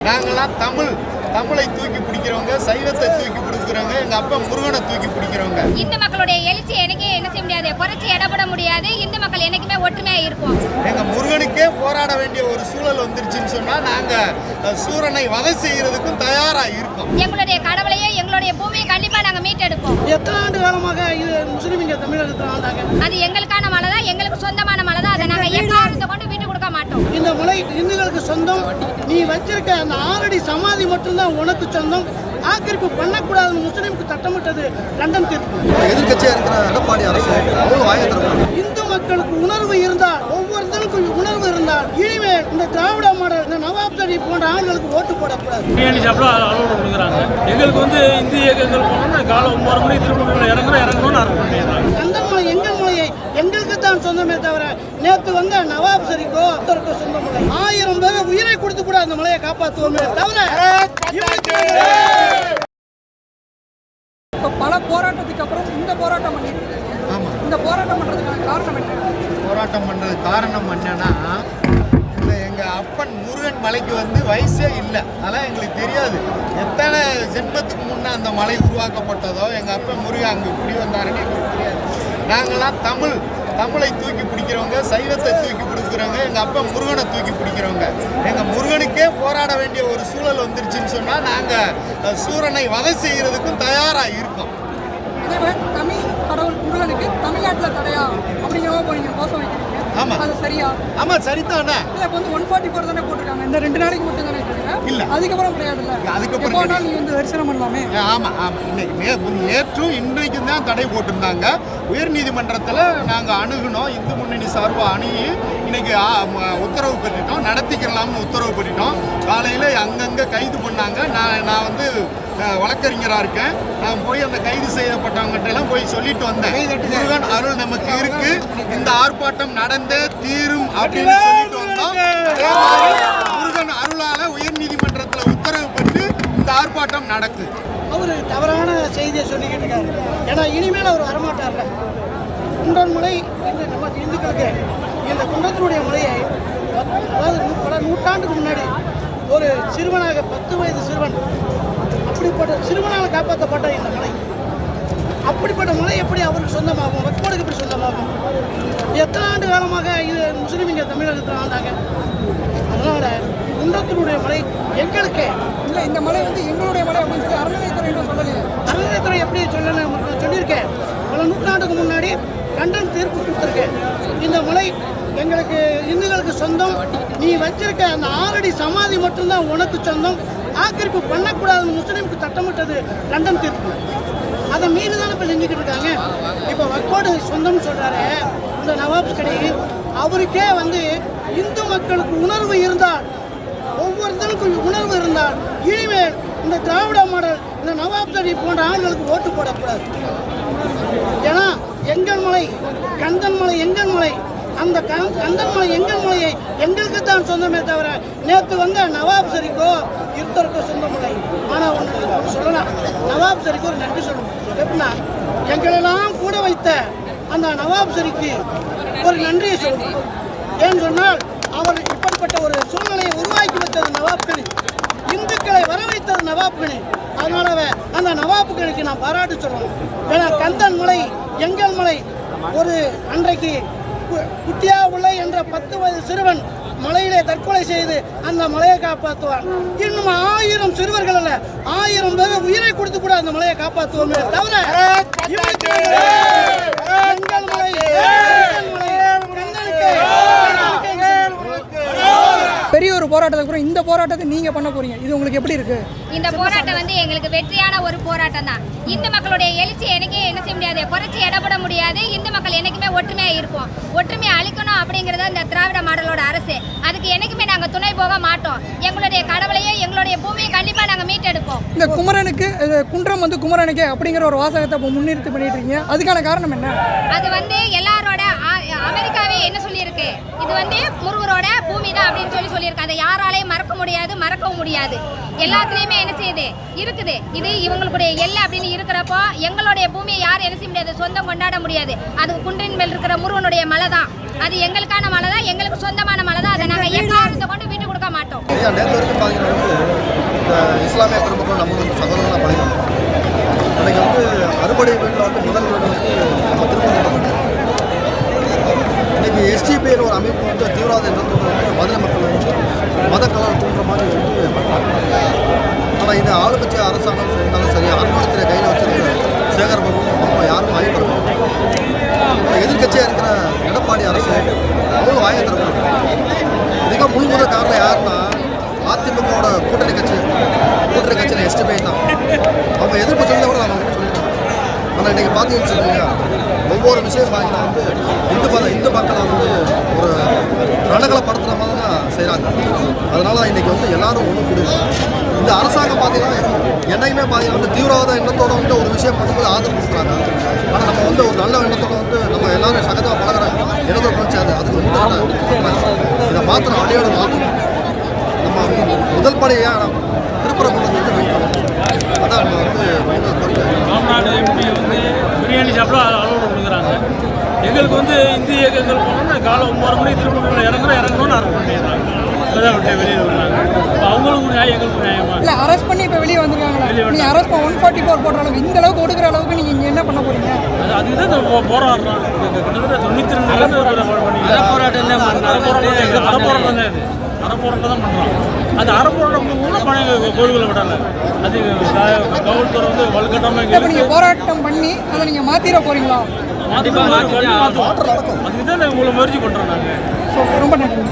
நாங்கெல்லாம் தமிழ் தமிழை தூக்கி பிடிக்கிறவங்க சைவத்தை தூக்கி பிடிக்கிறவங்க எங்க அப்பா முருகனை தூக்கி பிடிக்கிறவங்க. இந்து மக்களுடைய எழுச்சி எனக்கே என்ன செய்ய முடியாது குறைச்சி இடப்பட முடியாது. இந்து மக்கள் என்னைக்குமே ஒற்றுமையா இருப்போம். எங்க முருகனுக்கே போராட வேண்டிய ஒரு சூழல் வந்துருச்சுன்னு சொன்னா நாங்க சூரனை வதை செய்யறதுக்கும் தயாரா இருக்கோம். எங்களுடைய கடவுளையும் எங்களுடைய பூமியை கண்டிப்பா நாங்க மீட்டெடுப்போம். எத்தனை ஆண்டு காலமாக இது முஸ்லீம்ங்க தமிழகத்தில் ஆண்டாங்க அது எங்களுக்கான மலை தான் எங்களுக்கு சொந்தமான மலை தான் அதை நாங்க எக்காரணத்தை கொண்டு விட்டு கொடுக்க மாட்டோம் இந்துக்களுக்கு சொந்தம். நீ வச்சிருக்க அந்த ஆறடி சமாதி மட்டும்தான் உனக்கு சொந்தம். ஆக்கிரமிப்பு பண்ணக்கூடாதுன்னு முஸ்லீமுக்கு சட்டமிட்டது லண்டன் தீர்ப்பு. எதிர்க்கட்சியா இருக்கிற எடப்பாடி அரசு இந்து மக்களுக்கு உணர்வு இருந்தால் ஒவ்வொருத்தருக்கும் உணர்வு இருந்தால் இனிமேல் இந்த திராவிட மாடல் இந்த நவாப் சரி போன்ற ஆண்களுக்கு ஓட்டு போடக்கூடாது. பிரியாணி சாப்பிட அளவு கொடுக்குறாங்க. எங்களுக்கு வந்து இந்திய இயக்கங்கள் போனோம்னா காலை ஒன்பது மணி திருப்பூர் இறங்குறோம் இறங்கணும்னு அரசு பண்ணிடுறாங்க கந்தன்மலை எங்கள் மலையை எங்களுக்கு தான் சொந்தமே தவிர நேற்று வந்த நவாப் சரிக்கோ ஒருத்தருக்கோ சொந்த மலை. ஆயிரம் பேர் உயிரை கொடுத்து கூட அந்த மலையை காப்பாற்றுவோமே தவிர பல போராட்டத்துக்கு அப்புறம் இந்த போராட்டம் பண்ணிட்டு ஆமா. இந்த போராட்டம் பண்ணுறதுக்கான காரணம் என்ன? போராட்டம் பண்றது காரணம் என்னன்னா இந்த எங்க அப்பன் முருகன் மலைக்கு வந்து வயசே இல்லை. அதெல்லாம் எங்களுக்கு தெரியாது. எத்தனை ஜென்மத்துக்கு முன்னே அந்த மலை உருவாக்கப்பட்டதோ எங்க அப்பன் முருகன் அங்கே குடி வந்தாருன்னு எங்களுக்கு தெரியாது. நாங்கெல்லாம் தமிழ். தமிழை தூக்கி பிடிக்கிறவங்க சைவத்தை தூக்கி பிடிக்கிறவங்க எங்கள் அப்பா முருகனை தூக்கி பிடிக்கிறவங்க. எங்கள் முருகனுக்கே போராட வேண்டிய ஒரு சூழல் வந்துருச்சுன்னு சொன்னால் நாங்கள் சூரனை வதை செய்கிறதுக்கும் தயாராக இருக்கோம். தமிழ் கடவுள் முருகனுக்கு தமிழ்நாட்டில் தடையா? அப்படிங்கிற மாதிரி நீங்கள் மோசம் வைக்கிறீங்க ஆமா. அது சரியா? ஆமா சரிதானே. இல்லை இப்போ வந்து ஒன் ஃபார்ட்டி ஃபோர் தானே போட்டிருக்காங்க. இந்த ரெண்டு நாளைக்கு மட்டும் தானே இல்ல. அதுக்கப்புறம் கிடையாது இல்ல அதுக்கப்புறம் வந்து தரிசனம் பண்ணலாமே. ஆமாம் ஆமாம் இன்னைக்கு நே நேற்றும் இன்றைக்கும் தான் தடை போட்டிருந்தாங்க. உயர்நீதிமன்றத்தில் நாங்கள் அணுகுனோம் இந்து முன்னணி சார்பாக அணுகி இன்னைக்கு உத்தரவு பெற்றுட்டோம். நடத்திக்கலாம்னு உத்தரவு பெற்றுட்டோம். காலையில் அங்கங்கே கைது பண்ணாங்க. நான் நான் வந்து வழக்கறிஞராக இருக்கேன். நான் போய் அந்த கைது செய்யப்பட்டவங்ககிட்ட எல்லாம் போய் சொல்லிட்டு வந்தேன். முருகன் அருள் நமக்கு இருக்கு. இந்த ஆர்ப்பாட்டம் நடந்தே தீரும் அப்படின்னு சொல்லிட்டு வந்தோம். முருகன் அருளால உயர்நீதிமன்றத்தில் உத்தரவு பெற்று இந்த ஆர்ப்பாட்டம் நடக்குது. அவர் தவறான செய்தியை சொல்லிக்கிட்டு இருக்காரு. ஏன்னா இனிமேல் அவர் வரமாட்டார்ல. குன்றன் மலை இந்த நம்ம இந்துக்களுக்கு இந்த குன்றத்தினுடைய மலையை அதாவது பல நூற்றாண்டுக்கு முன்னாடி ஒரு சிறுவனாக பத்து வயது சிறுவன் அப்படிப்பட்ட சிறுவனால் காப்பாற்றப்பட்ட இந்த மலை. அப்படிப்பட்ட மலை எப்படி அவருக்கு சொந்தமாகும்? வெக்கோடுக்கு எப்படி சொந்தமாகும்? எத்தனை ஆண்டு காலமாக இது முஸ்லீம்ங்க தமிழகத்தில் ஆண்டாங்க அதனால குன்றத்தினுடைய மலை எங்களுக்கு. இல்லை இந்த மலை வந்து எங்களுடைய மலை அப்படின்னு சொல்லி அறநிலையத்துறை சொல்லலையே அறநிலையத்துறை எப்படி சொல்லணும் சொல்லியிருக்கேன். பல நூற்றாண்டுக்கு முன்னாடி கண்டன் தீர்ப்பு கொடுத்துருக்கேன். இந்த மலை எங்களுக்கு இந்துக்களுக்கு சொந்தம். நீ வச்சிருக்க அந்த ஆறடி சமாதி மட்டும்தான் உனக்கு சொந்தம். ஆக்கிரமிப்பு பண்ணக்கூடாதுன்னு முஸ்லீமுக்கு சட்டமிட்டது லண்டன் தீர்ப்பு. அதை மீறி தானே இப்போ செஞ்சுக்கிட்டு இருக்காங்க. இப்போ வக்கோடு சொந்தம்னு சொல்கிறாரு இந்த நவாப் கடி அவருக்கே வந்து இந்து மக்களுக்கு உணர்வு இருந்தால் ஒவ்வொருத்தருக்கும் உணர்வு இருந்தால் இனிமேல் இந்த திராவிட மாடல் இந்த நவாப் சரி போன்ற ஆண்களுக்கு ஓட்டு போடக்கூடாது. ஏன்னா எங்கள் மலை கந்தன் மலை எங்கள் மலை அந்த கந்தன்மா எங்கள் மலையை எங்களுக்கு தான் சொந்தமே தவிர நேற்று வந்த நவாப் சரிக்கோ இருத்தருக்கோ சொந்தமில்லை ஆனால் ஒன்று சொல்லலாம் நவாப் சரிக்கு ஒரு நன்றி சொல்லணும். எப்படின்னா எங்களெல்லாம் கூட வைத்த அந்த நவாப் சரிக்கு ஒரு நன்றியை சொல்லணும். ஏன்னு சொன்னால் அவர் இப்படிப்பட்ட ஒரு சூழ்நிலையை உருவாக்கி வைத்தது நவாப்கனி இந்துக்களை வரவைத்தது நவாப்கனி அதனால அந்த நவாப்புகளுக்கு நான் பாராட்டு சொல்லணும். ஏன்னா கந்தன் மலை எங்கள் மலை ஒரு அன்றைக்கு குட்டியா உள்ள என்ற பத்து வயது சிறுவன் மலையிலே தற்கொலை செய்து அந்த மலையை காப்பாற்றுவார் இன்னும் ஆயிரம் சிறுவர்கள் அல்ல ஆயிரம் பேர் உயிரை கொடுத்து கூட அந்த மலையை காப்பாற்றுவோமே தவிர எங்கள் மலை எங்கள் மலை பெரிய ஒரு போராட்டத்துக்கு அப்புறம் இந்த போராட்டத்தை நீங்கள் பண்ண போறீங்க. இது உங்களுக்கு எப்படி இருக்கு? இந்த போராட்டம் வந்து எங்களுக்கு வெற்றியான ஒரு போராட்டம் தான். இந்து மக்களுடைய எழுச்சி எனக்கே என்ன செய்ய முடியாது? குறைச்சி இடப்பட முடியாது. இந்து மக்கள் என்னைக்குமே ஒற்றுமையா இருப்போம். ஒற்றுமையை அழிக்கணும் அப்படிங்கறது இந்த திராவிட மாடலோட அரசு. அதுக்கு என்னைக்குமே நாங்க துணை போக மாட்டோம். எங்களுடைய கடவுளையும் எங்களுடைய பூமியை கண்டிப்பா நாங்க மீட்டெடுப்போம். இந்த குமரனுக்கு குன்றம் வந்து குமரனுக்கு அப்படிங்கிற ஒரு வாசகத்தை முன்னிறுத்தி பண்ணிட்டு இருக்கீங்க. அதுக்கான காரணம் என்ன? அது வந்து எல்லாரோட அமெரிக்காவே என்ன சொல்லியிருக்கு? இது வந்து முருகரோட பூமி தான் அப்படின்னு சொல்லி சொல்லியிருக்கு. அதை யாராலையும் மறக்க முடியாது மறக்கவும் முடியாது. எல்லாத்துலேயுமே என்ன செய்யுது? இருக்குது. இது இவங்களுடைய எல்லை அப்படின்னு இருக்கிறப்போ எங்களுடைய பூமியை யாரும் என்ன செய்ய முடியாது? சொந்தம் கொண்டாட முடியாது. அது குன்றின் மேல் இருக்கிற முருகனுடைய மலை தான் அது எங்களுக்கான மலை தான் எங்களுக்கு சொந்தமான மலை தான் அதை நாங்கள் எக்காரணத்தை கொண்டு விட்டு கொடுக்க மாட்டோம். இஸ்லாமிய பெருமக்கள் நம்ம வந்து சகோதரர்களாக பழகிறோம் இன்னைக்கு வந்து அறுபடை வீட்டில் வந்து முதல் வீடு வந்து பல்வேறு ஒரு அமைப்பு வந்து தீவிரவாத எண்ணத்தோடு வந்து மதுரை மக்கள் வந்து மத கலர் தூண்டுற மாதிரி வந்து பண்ணுறாங்க ஆனால் இது ஆளுங்கட்சி அரசாங்கம் இருந்தாலும் சரி அறநிலையத்துறை கையில் வச்சிருக்கிற சேகர் பாபு அவங்க யாரும் வாங்கி தர எதிர்கட்சியாக இருக்கிற எடப்பாடி அரசு அவங்க வாங்கி தர இதுக்கு முழு முதல் காரணம் யாருன்னா அதிமுகவோட கூட்டணி கட்சி கூட்டணி கட்சியில் எஸ்டிபை தான். அவங்க எதிர்ப்பு சொல்ல கூட நான் வந்து ஆனால் இன்றைக்கி பார்த்தீங்கன்னு சொன்னீங்க ஒவ்வொரு விஷயம் பார்த்தீங்கன்னா வந்து இந்து மத இந்து மக்களை வந்து ஒரு ரணங்களை மாதிரி தான் செய்கிறாங்க அதனால் இன்றைக்கி வந்து எல்லாரும் ஒன்று கொடுங்க இந்த அரசாங்கம் பார்த்தீங்கன்னா என்னைக்குமே பார்த்தீங்கன்னா வந்து தீவிரவாத எண்ணத்தோட வந்து ஒரு விஷயம் பண்ணும்போது ஆதரவு கொடுக்குறாங்க. ஆனால் நம்ம வந்து ஒரு நல்ல எண்ணத்தோட வந்து நம்ம எல்லாரும் சகஜமாக பழகிறாங்க எண்ணத்தோட போச்சு அது அதுக்கு வந்து இதை மாத்திரம் அடியோட மாற்றணும் நம்ம முதல் படையாக படியாக திருப்பரங்குன்றம் வந்து வைக்கணும் அதான் நம்ம வந்து பிரியாணி சாப்பிட எங்களுக்கு வந்து இந்திய இயக்கங்கள் போனோம்னா காலை ஒன்பது மணி திருப்பூரில் இறங்குறோம் இறங்கணும்னு அரசு பண்ணிடுறாங்க. இப்போதான் விட்டு வெளியில் விடுறாங்க. இப்போ அவங்களுக்கும் நியாயம் எங்களுக்கும் நியாயமா? இல்லை அரெஸ்ட் பண்ணி இப்போ வெளியே வந்திருக்காங்களா? வெளியே நீ அரெஸ்ட் ஒன் ஃபார்ட்டி ஃபோர் போடுற அளவுக்கு இந்த அளவுக்கு ஒடுக்குற அளவுக்கு நீங்கள் இங்கே என்ன பண்ண போறீங்க? அது அதுக்கு தான் இந்த போ- போராடுறோம் கிட்டத்தட்ட தொண்ணூற்றி ரெண்டுலேருந்து பண்ணி அறப்போராட்டம் அறப்போராட்டம் இது அறப்போராட்டம் தான் இது. அறப்போராட்டம் தான் பண்ணுறோம் அது அறப்போராட்டம் கூட பழைய கோயில்களை விடலை. அது காவல்துறை வந்து வலுக்கட்டாமல் போராட்டம் பண்ணி அதை நீங்கள் மாற்றிட போறீங்களா அதுக்கு தான் நாங்கள் முயற்சி பண்ணுறோம் நாங்கள் ரொம்ப நன்றி.